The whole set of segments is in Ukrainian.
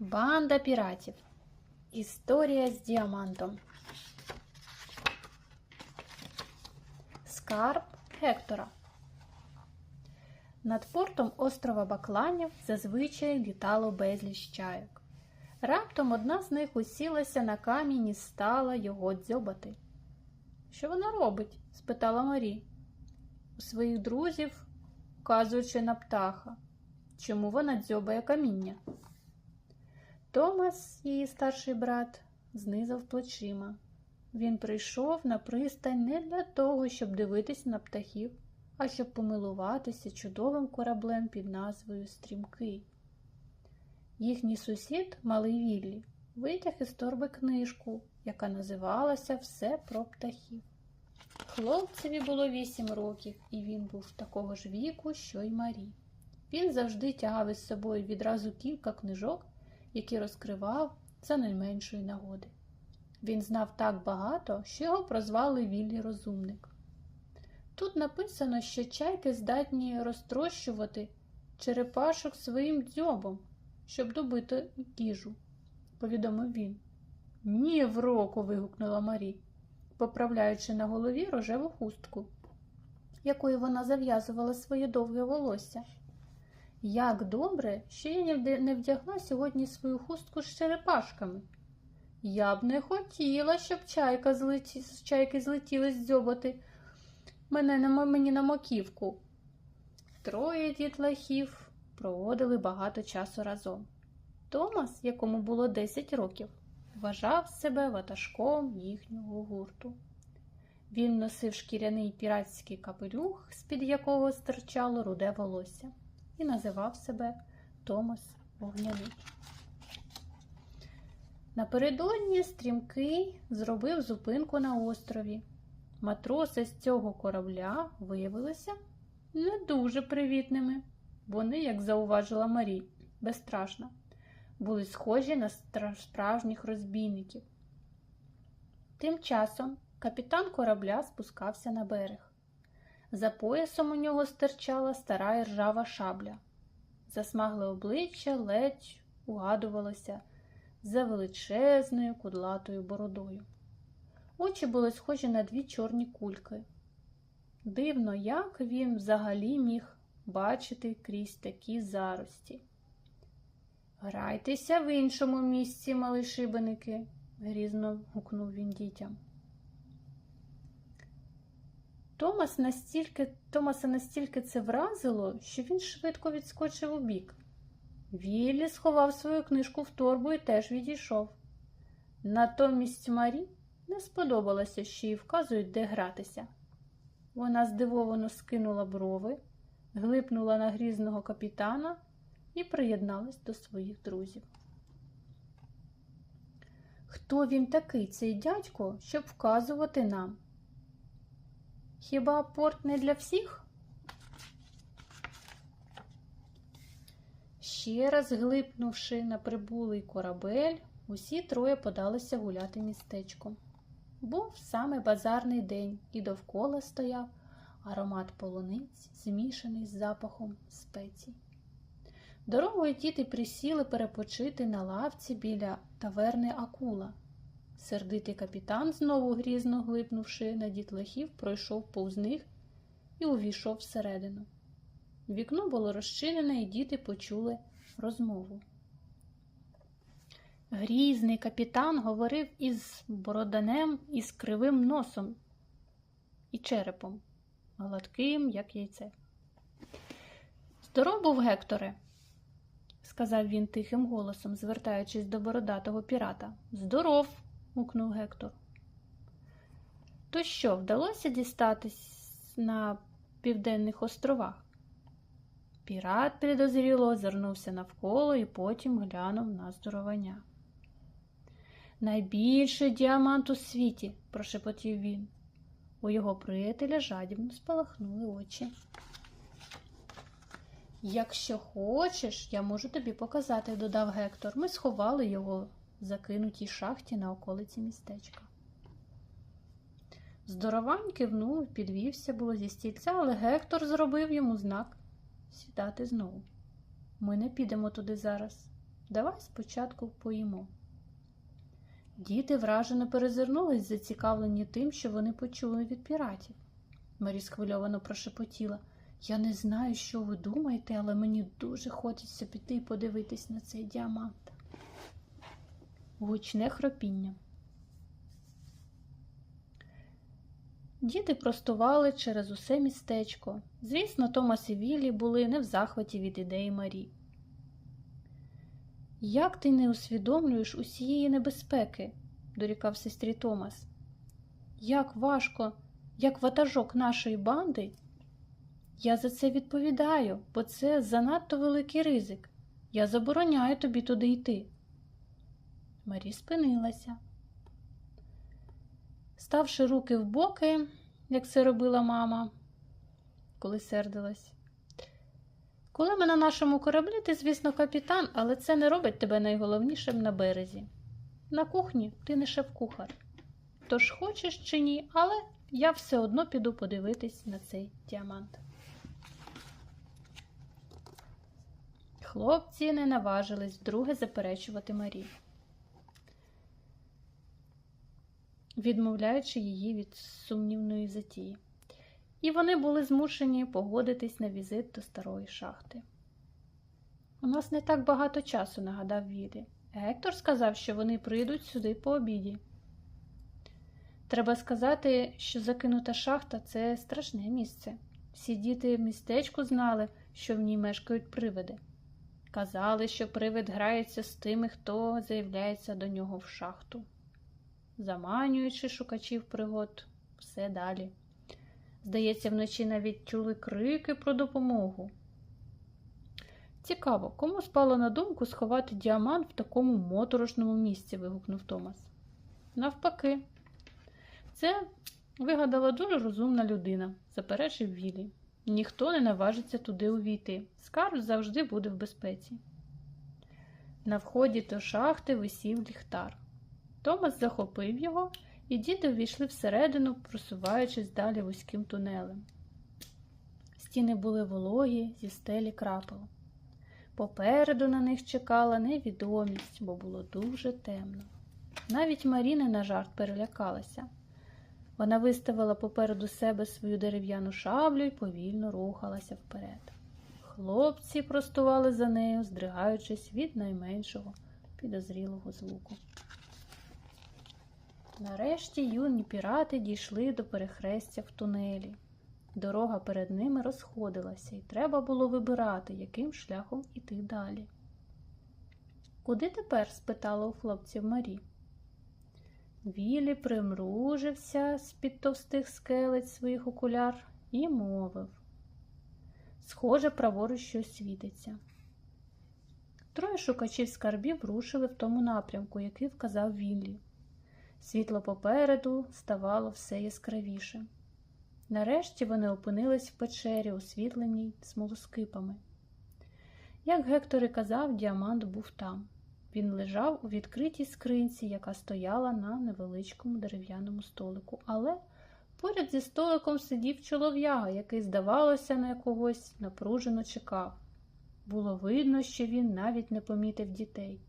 Банда піратів. Історія з діамантом. Скарб Гектора. Над портом острова Бакланів зазвичай літало безліч чайок. Раптом одна з них усілася на камінь і стала його дзьобати. Що вона робить? спитала Марі. У своїх друзів, вказуючи на птаха. Чому вона дзьобає каміння? Томас, її старший брат, знизав плечима. Він прийшов на пристань не для того, щоб дивитись на птахів, а щоб помилуватися чудовим кораблем під назвою Стрімкий. Їхній сусід, малий Віллі, витяг із торби книжку, яка називалася Все про птахів. Хлопцеві було вісім років, і він був такого ж віку, що й Марі. Він завжди тягав із собою відразу кілька книжок, які розкривав за найменшої нагоди. Він знав так багато, що його прозвали Віллі Розумник. Тут написано, що чайки здатні розтрощувати черепашок своїм дзьобом, щоб добити їжу, повідомив він. Ні, в року. вигукнула Марі, поправляючи на голові рожеву хустку, якою вона зав'язувала своє довге волосся. Як добре, що я не вдягла сьогодні свою хустку з черепашками. Я б не хотіла, щоб чайка злеті... чайки злетіли з дзьоботи мене на мені на маківку. Троє дітлахів проводили багато часу разом. Томас, якому було 10 років, вважав себе ватажком їхнього гурту. Він носив шкіряний піратський капелюх, з-під якого стирчало руде волосся, і називав себе Томас Вогняний. Напередодні стрімкий зробив зупинку на острові. Матроси з цього корабля виявилися не дуже привітними. Вони, як зауважила Марі, безстрашна, були схожі на справжніх розбійників. Тим часом капітан корабля спускався на берег. За поясом у нього стирчала стара ржава шабля. Засмагле обличчя ледь угадувалося за величезною кудлатою бородою. Очі були схожі на дві чорні кульки. Дивно, як він взагалі міг бачити крізь такі зарості. Грайтеся в іншому місці, мали шибеники, грізно гукнув він дітям. Томас настільки, Томаса настільки це вразило, що він швидко відскочив у бік. Віллі сховав свою книжку в торбу і теж відійшов. Натомість Марі не сподобалося, що їй вказують, де гратися. Вона здивовано скинула брови, глипнула на грізного капітана і приєдналась до своїх друзів. Хто він такий, цей дядько, щоб вказувати нам? Хіба порт не для всіх? Ще раз глипнувши на прибулий корабель, усі троє подалися гуляти містечком. Був саме базарний день, і довкола стояв аромат полуниць, змішаний з запахом спецій. Дорогою діти присіли перепочити на лавці біля таверни Акула. Сердитий капітан, знову грізно глипнувши на дітлахів, пройшов повз них і увійшов всередину. Вікно було розчинене, і діти почули розмову. Грізний капітан говорив із бороданем із кривим носом і черепом, гладким, як яйце. Здоров був, Гекторе, сказав він тихим голосом, звертаючись до бородатого пірата. Здоров, гукнув Гектор. То що, вдалося дістатись на південних островах? Пірат підозріло озирнувся навколо і потім глянув на здоровання. Найбільший діамант у світі, прошепотів він. У його приятеля жадібно спалахнули очі. Якщо хочеш, я можу тобі показати, додав Гектор. Ми сховали його закинутій шахті на околиці містечка. Здоровань кивнув, підвівся було зі стільця, але Гектор зробив йому знак сідати знову. Ми не підемо туди зараз. Давай спочатку поїмо. Діти вражено перезирнулись, зацікавлені тим, що вони почули від піратів. Марі схвильовано прошепотіла. Я не знаю, що ви думаєте, але мені дуже хочеться піти і подивитись на цей діамант. Гучне хропіння. Діти простували через усе містечко. Звісно, Томас і Віллі були не в захваті від ідеї Марі. Як ти не усвідомлюєш усієї небезпеки? дорікав сестрі Томас. Як важко, як ватажок нашої банди? Я за це відповідаю, бо це занадто великий ризик. Я забороняю тобі туди йти. Марі спинилася. Ставши руки в боки, як це робила мама, коли сердилась. Коли ми на нашому кораблі, ти, звісно, капітан, але це не робить тебе найголовнішим на березі. На кухні ти не шеф-кухар. Тож хочеш чи ні, але я все одно піду подивитись на цей діамант. Хлопці не наважились вдруге заперечувати Марі, відмовляючи її від сумнівної затії. І вони були змушені погодитись на візит до старої шахти. У нас не так багато часу, нагадав Вілі. Гектор сказав, що вони прийдуть сюди по обіді. Треба сказати, що закинута шахта це страшне місце. Всі діти в містечку знали, що в ній мешкають привиди. Казали, що привид грається з тими, хто заявляється до нього в шахту, заманюючи шукачів пригод все далі. Здається, вночі навіть чули крики про допомогу. Цікаво, кому спало на думку сховати діамант в такому моторошному місці, вигукнув Томас. Навпаки, це вигадала дуже розумна людина, заперечив Вілі. Ніхто не наважиться туди увійти. Скарб завжди буде в безпеці. На вході до шахти висів ліхтар. Томас захопив його, і діти увійшли всередину, просуваючись далі вузьким тунелем. Стіни були вологі, зі стелі крапало. Попереду на них чекала невідомість, бо було дуже темно. Навіть Маріна на жарт перелякалася. Вона виставила попереду себе свою дерев'яну шаблю і повільно рухалася вперед. Хлопці простували за нею, здригаючись від найменшого підозрілого звуку. Нарешті юні пірати дійшли до перехрестя в тунелі. Дорога перед ними розходилася, і треба було вибирати, яким шляхом іти далі. Куди тепер? спитала у хлопців Марі. Вілі примружився з-під товстих скелець своїх окуляр і мовив. Схоже, праворуч щось світиться. Троє шукачів скарбів рушили в тому напрямку, який вказав Віллі. Світло попереду ставало все яскравіше. Нарешті вони опинились в печері, освітленій смолоскипами. Як Гектор і казав, діамант був там. Він лежав у відкритій скринці, яка стояла на невеличкому дерев'яному столику, але поряд зі столиком сидів чолов'яга, який, здавалося, на когось напружено чекав. Було видно, що він навіть не помітив дітей.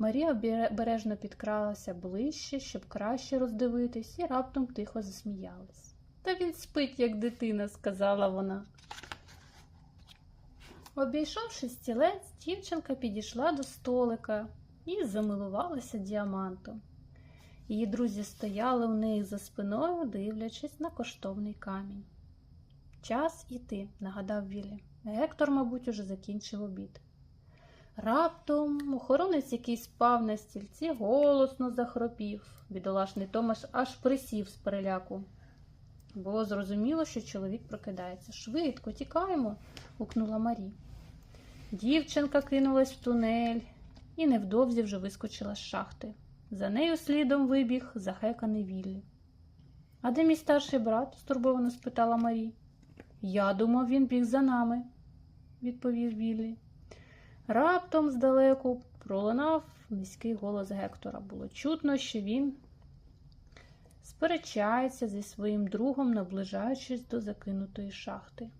Марія обережно підкралася ближче, щоб краще роздивитись, і раптом тихо засміялась. Та він спить, як дитина, сказала вона. Обійшовши стілець, дівчинка підійшла до столика і замилувалася діамантом. Її друзі стояли у неї за спиною, дивлячись на коштовний камінь. Час іти, нагадав Віллі. Гектор, мабуть, уже закінчив обід. Раптом охоронець, який спав на стільці, голосно захропів. Бідолашний Томаш аж присів з переляку. Було зрозуміло, що чоловік прокидається. Швидко, тікаємо, гукнула Марі. Дівчинка кинулась в тунель і невдовзі вже вискочила з шахти. За нею слідом вибіг захеканий Віллі. А де мій старший брат? стурбовано спитала Марі. Я думав, він біг за нами, відповів Віллі. Раптом здалеку пролунав низький голос Гектора. Було чутно, що він сперечається зі своїм другом, наближаючись до закинутої шахти.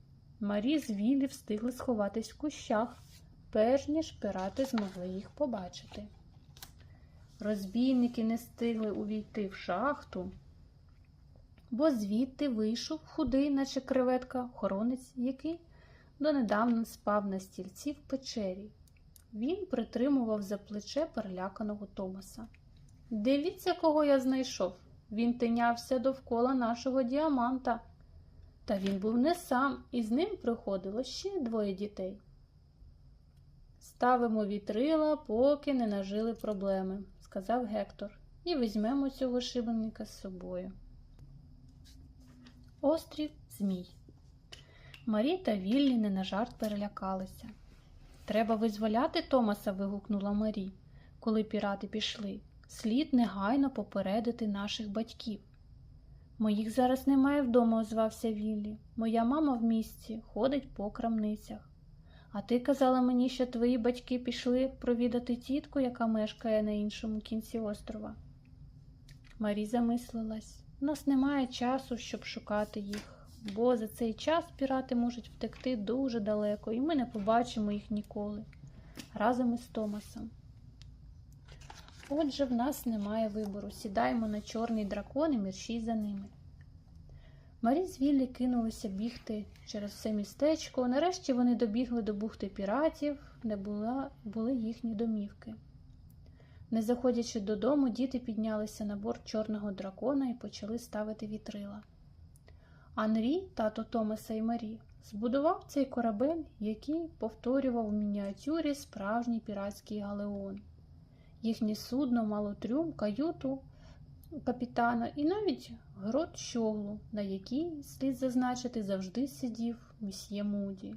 Марі з Віллі встигли сховатись в кущах, перш ніж пірати змогли їх побачити. Розбійники не встигли увійти в шахту, бо звідти вийшов худий, наче креветка, охоронець, який донедавна спав на стільці в печері. Він притримував за плече переляканого Томаса. Дивіться, кого я знайшов. Він тинявся довкола нашого діаманта. Та він був не сам, і з ним приходило ще двоє дітей. Ставимо вітрила, поки не нажили проблеми, сказав Гектор, і візьмемо цього шибенника з собою. Острів Змій. Марі та Віллі не на жарт перелякалися. Треба визволяти Томаса. вигукнула Марі, коли пірати пішли. Слід негайно попередити наших батьків. Моїх зараз немає вдома, озвався Віллі. Моя мама в місті ходить по крамницях. А ти казала мені, що твої батьки пішли провідати тітку, яка мешкає на іншому кінці острова. Марі замислилась. У нас немає часу, щоб шукати їх, бо за цей час пірати можуть втекти дуже далеко, і ми не побачимо їх ніколи. Разом із Томасом. Отже, в нас немає вибору. Сідаємо на чорний дракон і мерщій за ними. Марі з Віллі кинулися бігти через все містечко. Нарешті вони добігли до бухти піратів, де була, були їхні домівки. Не заходячи додому, діти піднялися на борт чорного дракона і почали ставити вітрила. Анрі, тато Томаса і Марі, збудував цей корабель, який повторював у мініатюрі справжній піратський галеон. Їхнє судно мало трюм, каюту капітана і навіть грот щоглу, на якій, слід зазначити, завжди сидів місьє Муді.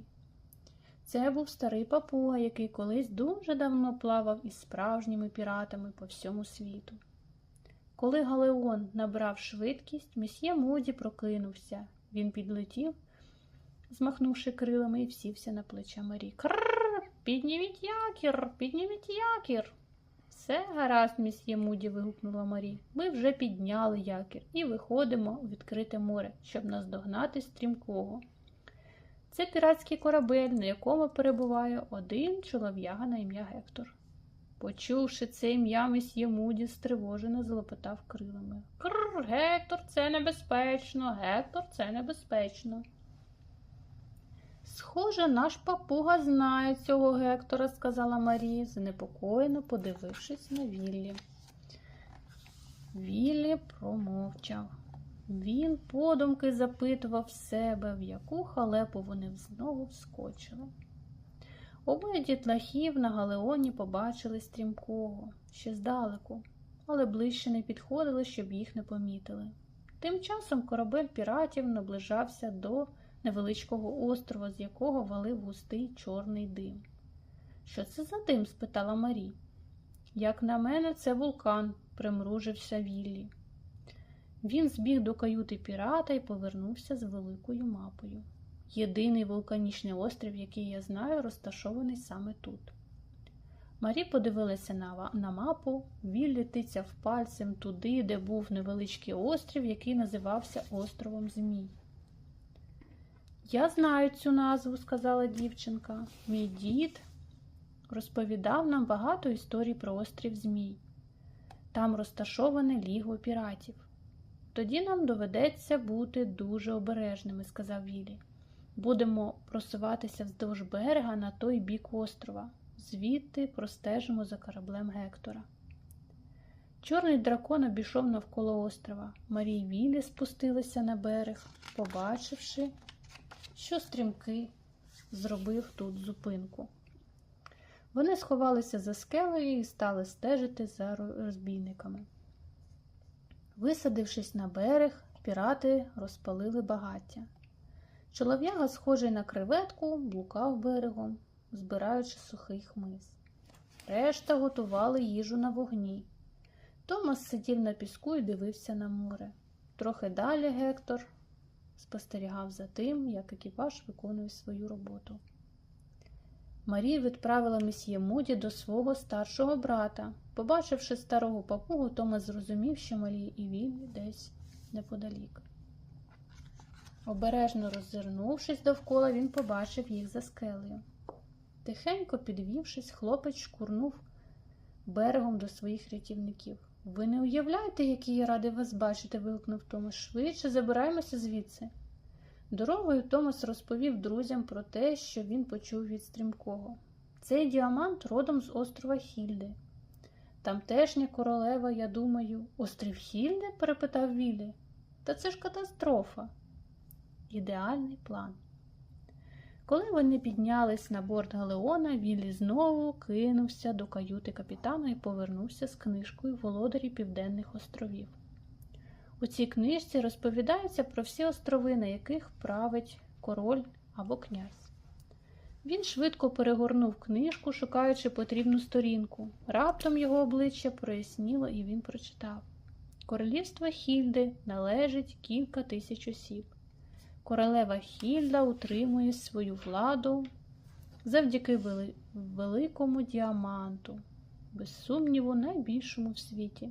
Це був старий папуга, який колись дуже давно плавав із справжніми піратами по всьому світу. Коли Галеон набрав швидкість, місьє Муді прокинувся. Він підлетів, змахнувши крилами, і всівся на плече Марі. Крррр, підніміть якір, підніміть якір. Все гаразд, місьє Муді, вигукнула Марі. Ми вже підняли якір і виходимо у відкрите море, щоб наздогнати стрімкого. Це піратський корабель, на якому перебуває один чолов'яга на ім'я Гектор. Почувши це ім'я, месьє Муді стривожено залопотав крилами. Крр, Гектор, це небезпечно, Гектор, це небезпечно. Схоже, наш папуга знає цього Гектора, сказала Марія, занепокоєно подивившись на Віллі. Віллі промовчав. Він подумки запитував себе, в яку халепу вони знову вскочили. Обоє дітлахів на галеоні побачили стрімкого, ще здалеку, але ближче не підходили, щоб їх не помітили. Тим часом корабель піратів наближався до невеличкого острова, з якого валив густий чорний дим. Що це за дим? спитала Марі. Як на мене, це вулкан, примружився Віллі. Він збіг до каюти пірата і повернувся з великою мапою. Єдиний вулканічний острів, який я знаю, розташований саме тут. Марі подивилася на, на мапу, Віллі тицяв пальцем туди, де був невеличкий острів, який називався островом Змій. Я знаю цю назву, сказала дівчинка. Мій дід розповідав нам багато історій про острів Змій. Там розташоване ліго піратів. Тоді нам доведеться бути дуже обережними, сказав Вілі. Будемо просуватися вздовж берега на той бік острова, звідти простежимо за кораблем Гектора. Чорний дракон обійшов навколо острова. Марій Вілі спустилися на берег, побачивши, що стрімки зробив тут зупинку. Вони сховалися за скелею і стали стежити за розбійниками. Висадившись на берег, пірати розпалили багаття. Чолов'яга, схожий на креветку, блукав берегом, збираючи сухий хмиз. Решта готували їжу на вогні. Томас сидів на піску і дивився на море. Трохи далі Гектор спостерігав за тим, як екіпаж виконує свою роботу. Марія відправила месьє Муді до свого старшого брата. Побачивши старого папугу, Томас зрозумів, що Марія і він десь неподалік. Обережно роззирнувшись довкола, він побачив їх за скелею. Тихенько підвівшись, хлопець шкурнув берегом до своїх рятівників. Ви не уявляєте, який я радий вас бачити, вигукнув Томас. Швидше забираємося звідси. Дорогою Томас розповів друзям про те, що він почув від стрімкого. Цей діамант родом з острова Хільди. Тамтешня королева, я думаю, острів Хільди? перепитав Віллі. Та це ж катастрофа. Ідеальний план. Коли вони піднялись на борт Галеона, Віллі знову кинувся до каюти капітана і повернувся з книжкою Володарі Південних островів. У цій книжці розповідається про всі острови, на яких править король або князь. Він швидко перегорнув книжку, шукаючи потрібну сторінку. Раптом його обличчя проясніло, і він прочитав: Королівство Хільди належить кілька тисяч осіб. Королева Хільда утримує свою владу завдяки великому діаманту, без сумніву, найбільшому в світі.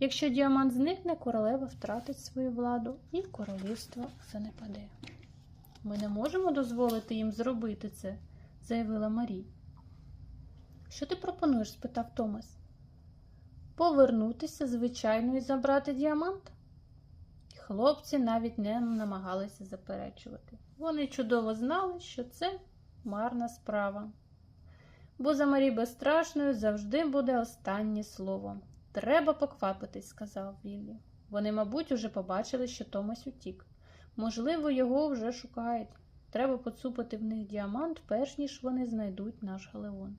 Якщо діамант зникне, королева втратить свою владу і королівство занепаде. Ми не можемо дозволити їм зробити це, заявила Марі. Що ти пропонуєш? спитав Томас. Повернутися, звичайно, і забрати діамант? Хлопці навіть не намагалися заперечувати. Вони чудово знали, що це марна справа. Бо за Марі Безстрашною завжди буде останнє слово. Треба поквапитись, сказав Віллі. Вони, мабуть, уже побачили, що Томас утік. Можливо, його вже шукають. Треба поцупити в них діамант, перш ніж вони знайдуть наш галеон.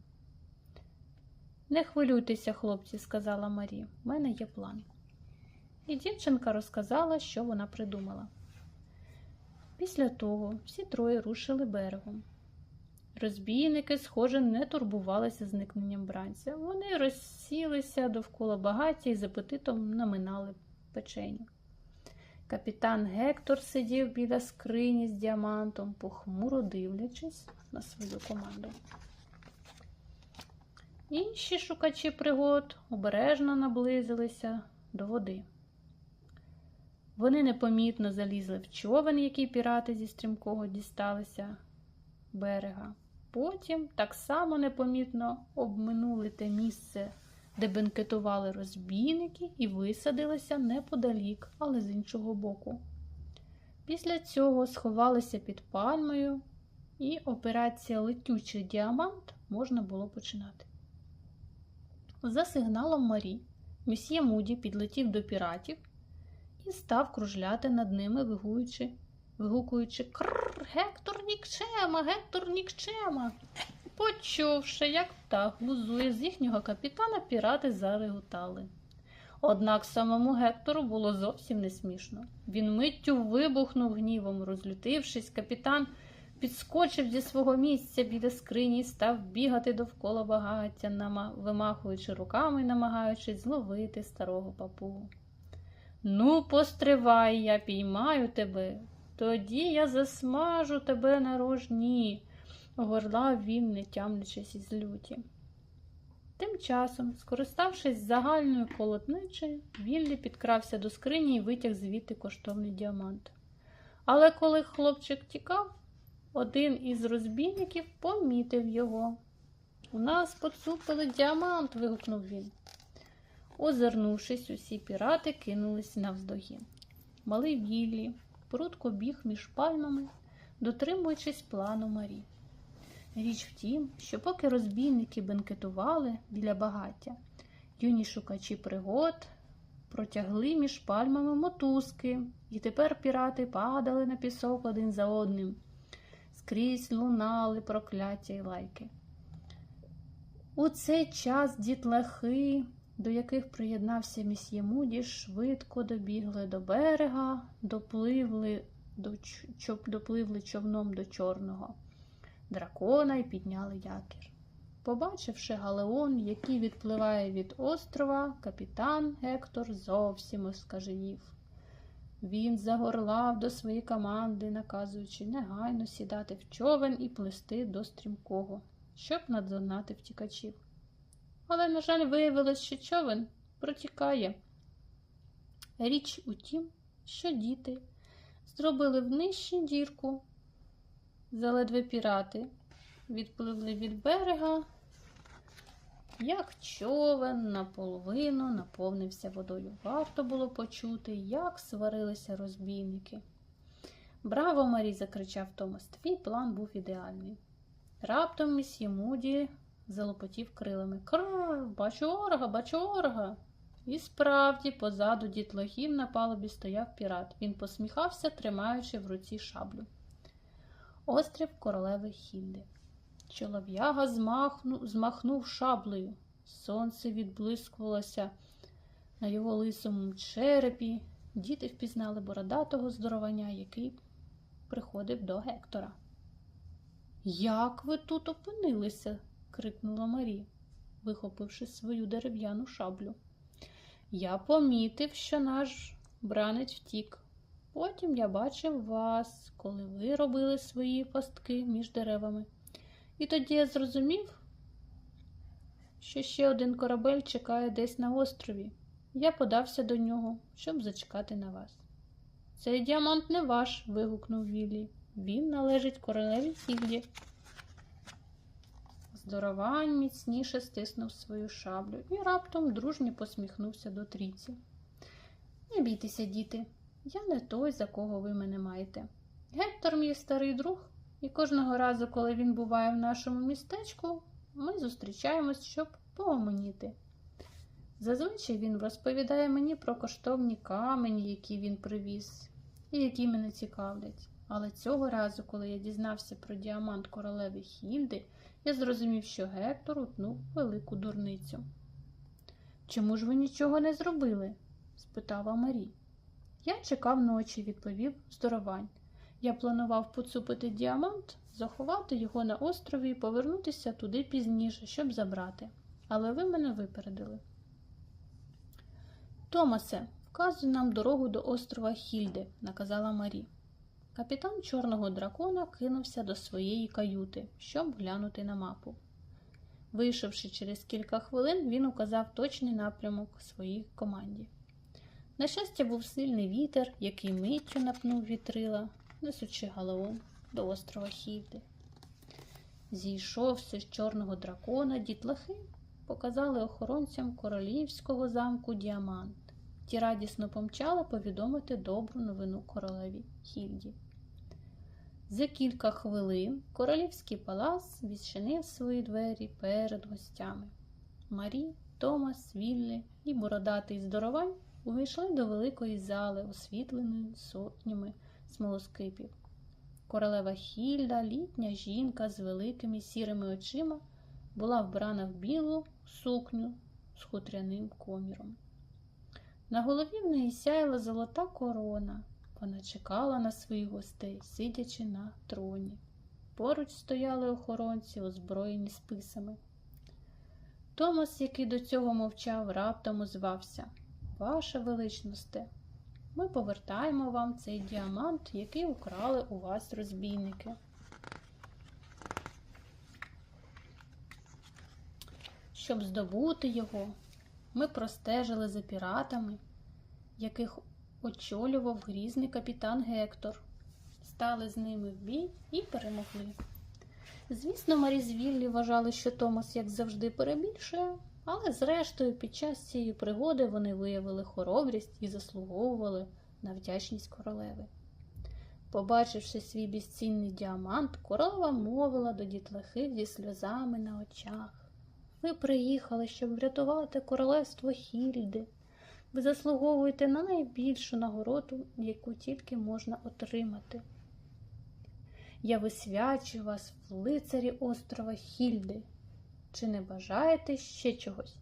Не хвилюйтеся, хлопці, сказала Марі. У мене є план. І дівчинка розказала, що вона придумала. Після того всі троє рушили берегом. Розбійники, схоже, не турбувалися зникненням бранця. Вони розсілися довкола багаття і з апетитом наминали печеню. Капітан Гектор сидів біля скрині з діамантом, похмуро дивлячись на свою команду. Інші шукачі пригод обережно наблизилися до води. Вони непомітно залізли в човен, який пірати зі стрімкого дісталися берега. Потім так само непомітно обминули те місце, де бенкетували розбійники, і висадилися неподалік, але з іншого боку. Після цього сховалися під пальмою, і операція Летючий діамант можна було починати. За сигналом Марі, месьє Муді підлетів до піратів і став кружляти над ними, вигуючи, вигукуючи Кррр, Гектор нікчема, Гектор нікчема. Почувши, як птах глузує з їхнього капітана, пірати зареготали. Однак самому Гектору було зовсім не смішно. Він миттю вибухнув гнівом, розлютившись, капітан підскочив зі свого місця біля скрині і став бігати довкола багаття, вимахуючи руками і намагаючись зловити старого папугу. Ну, постривай, я піймаю тебе, тоді я засмажу тебе на рожні, горлав він, не тямлячись із люті. Тим часом, скориставшись загальною колотничею, Віллі підкрався до скрині і витяг звідти коштовний діамант. Але коли хлопчик тікав, один із розбійників помітив його. У нас поцупили діамант. вигукнув він. Озирнувшись, усі пірати кинулись навздогін. Малий Віллі прудко біг між пальмами, дотримуючись плану Марі. Річ в тім, що поки розбійники бенкетували біля багаття, юні шукачі пригод протягли між пальмами мотузки, і тепер пірати падали на пісок один за одним. Скрізь лунали прокляття й лайки. У цей час дітлахи до яких приєднався місьє Муді, швидко добігли до берега, допливли, до, допливли човном до чорного дракона і підняли якір. Побачивши галеон, який відпливає від острова, капітан Гектор зовсім оскаженів. Він загорлав до своєї команди, наказуючи негайно сідати в човен і плисти до стрімкого, щоб надзонати втікачів але, на жаль, виявилось, що човен протікає. Річ у тім, що діти зробили в нижчі дірку, заледве пірати, відпливли від берега, як човен наполовину наповнився водою. Варто було почути, як сварилися розбійники. Браво, Марі! закричав Томас. Твій план був ідеальний. Раптом місьє Муді залопотів крилами. Крр, бачу орга, бачу орга. І справді, позаду дітлахів на палубі стояв пірат. Він посміхався, тримаючи в руці шаблю. Острів королеви Хільди. Чолов'яга змахнув, змахнув шаблею. Сонце відблискувалося на його лисому черепі. Діти впізнали бородатого здоровання, який приходив до Гектора. Як ви тут опинилися? Крикнула Марі, вихопивши свою дерев'яну шаблю. Я помітив, що наш бранець втік. Потім я бачив вас, коли ви робили свої пастки між деревами. І тоді я зрозумів, що ще один корабель чекає десь на острові. Я подався до нього, щоб зачекати на вас. Цей діамант не ваш, вигукнув Віллі. Він належить королеві Хільді. Здоровань міцніше стиснув свою шаблю і раптом дружньо посміхнувся до трійці. Не бійтеся, діти, я не той, за кого ви мене маєте. Гектор мій старий друг, і кожного разу, коли він буває в нашому містечку, ми зустрічаємось, щоб погомоніти. Зазвичай він розповідає мені про коштовні камені, які він привіз, і які мене цікавлять. Але цього разу, коли я дізнався про діамант королеви Хільди, я зрозумів, що Гектор утнув велику дурницю. Чому ж ви нічого не зробили? спитала Марі. Я чекав ночі, відповів здоровань. Я планував поцупити діамант, заховати його на острові і повернутися туди пізніше, щоб забрати. Але ви мене випередили. Томасе, вказуй нам дорогу до острова Хільди, наказала Марі. Капітан Чорного дракона кинувся до своєї каюти, щоб глянути на мапу. Вийшовши через кілька хвилин, він указав точний напрямок своїй команді. На щастя, був сильний вітер, який миттю напнув вітрила, несучи галеон до острова Хільди. Зійшовши з чорного дракона, дітлахи показали охоронцям королівського замку діамант. Ті радісно помчали повідомити добру новину королеві Хільді. За кілька хвилин королівський палац відчинив свої двері перед гостями. Марі, Томас, Віллі і бородатий здоровань увійшли до великої зали, освітленої сотнями смолоскипів. Королева Хільда, літня жінка з великими сірими очима, була вбрана в білу сукню з хутряним коміром. На голові в неї сяяла золота корона. Вона чекала на своїх гостей, сидячи на троні. Поруч стояли охоронці, озброєні списами. Томас, який до цього мовчав, раптом озвався Ваша величносте, ми повертаємо вам цей діамант, який украли у вас розбійники. Щоб здобути його, ми простежили за піратами, яких очолював грізний капітан Гектор. Стали з ними в бій і перемогли. Звісно, Марі з вважали, що Томас, як завжди, перебільшує, але зрештою, під час цієї пригоди вони виявили хоробрість і заслуговували на вдячність королеви. Побачивши свій безцінний діамант, королева мовила до дітлахів зі сльозами на очах. Ви приїхали, щоб врятувати королевство Хільди. Ви заслуговуєте на найбільшу нагороду, яку тільки можна отримати. Я висвячую вас в лицарі острова Хільди. Чи не бажаєте ще чогось?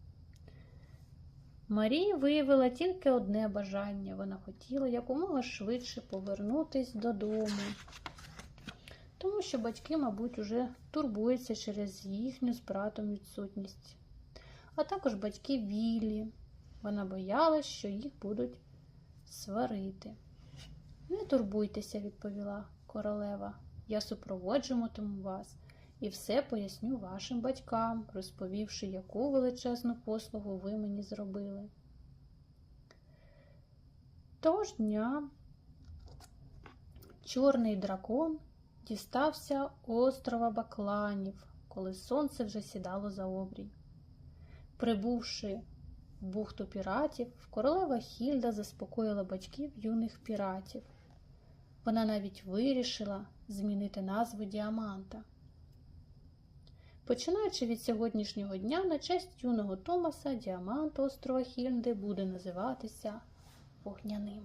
Марія виявила тільки одне бажання. Вона хотіла якомога швидше повернутись додому, тому що батьки, мабуть, уже турбуються через їхню з братом відсутність, а також батьки Віллі. Вона боялась, що їх будуть сварити. Не турбуйтеся, відповіла королева. Я супроводжуватиму вас і все поясню вашим батькам, розповівши, яку величезну послугу ви мені зробили. Того ж дня чорний дракон дістався острова Бакланів, коли сонце вже сідало за обрій. Прибувши бухту піратів, королева Хільда заспокоїла батьків юних піратів. Вона навіть вирішила змінити назву діаманта. Починаючи від сьогоднішнього дня, на честь юного Томаса діамант острова Хільди буде називатися вогняним.